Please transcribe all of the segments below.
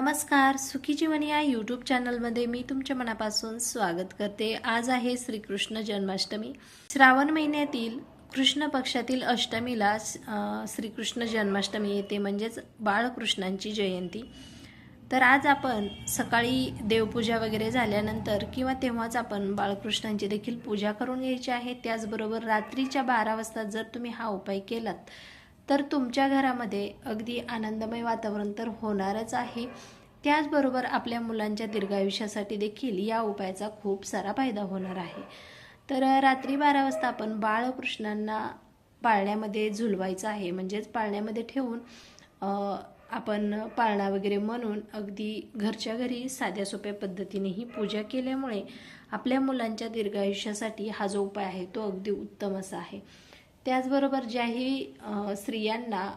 नमस्कार सुखी जीवन या यूट्यूब चॅनलमध्ये मी तुमच्या मनापासून स्वागत करते. आज आहे श्रीकृष्ण जन्माष्टमी. श्रावण महिन्यातील कृष्ण पक्षातील अष्टमीला श्रीकृष्ण जन्माष्टमी येते म्हणजेच बाळकृष्णांची जयंती. तर आज आपण सकाळी देवपूजा वगैरे झाल्यानंतर किंवा तेव्हाच आपण बाळकृष्णांची देखील पूजा करून घ्यायची आहे. त्याचबरोबर रात्रीच्या बारा वाजता जर तुम्ही हा उपाय केलात तर तुमच्या घरामध्ये अगदी आनंदमय वातावरण तर होणारच आहे. त्याचबरोबर आपल्या मुलांच्या दीर्घायुष्यासाठी देखील या उपायाचा खूप सारा फायदा होणार आहे. तर रात्री बारा वाजता आपण बाळकृष्णांना पाळण्यामध्ये झुलवायचं आहे. म्हणजेच पाळण्यामध्ये ठेवून आपण पाळणा वगैरे म्हणून अगदी घरच्या घरी साध्या सोप्या पद्धतीने ही पूजा केल्यामुळे आपल्या मुलांच्या दीर्घायुष्यासाठी हा जो उपाय आहे तो अगदी उत्तम असा आहे. त्याचबरोबर ज्याही स्त्रियांना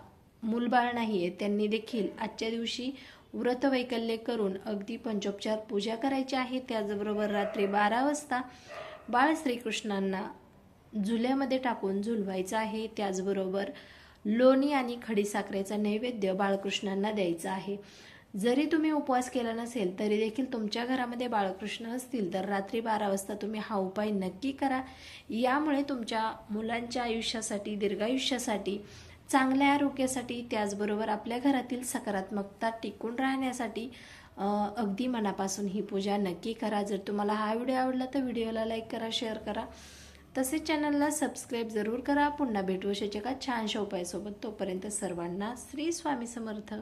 मूलबाळ नाही आहे त्यांनी देखील आजच्या दिवशी व्रतवैकल्य करून अगदी पंचोपचार पूजा करायची आहे. त्याचबरोबर रात्री बारा वाजता बाळ श्रीकृष्णांना झुल्यामध्ये टाकून झुलवायचं आहे. त्याचबरोबर लोणी आणि खडीसाखरेचा नैवेद्य बाळकृष्णांना द्यायचा आहे. जरी तुम्ही उपवास केला नसेल तरी देखील तुमच्या घरामध्ये बाळकृष्ण असतील तर रात्री बारा वाजता तुम्ही हा उपाय नक्की करा. यामुळे तुमच्या मुलांच्या आयुष्यासाठी दीर्घायुष्यासाठी चांगल्या आरोग्यासाठी त्याचबरोबर आपल्या घरातील सकारात्मकता टिकून राहण्यासाठी अगदी मनापासून ही पूजा नक्की करा. जर तुम्हाला हा व्हिडिओ आवडला तर व्हिडिओला लाईक करा शेअर करा. तसेच चॅनलला सबस्क्राईब जरूर करा. पुन्हा भेटू अशाच्या छानशा उपायासोबत. तोपर्यंत सर्वांना श्री स्वामी समर्थ.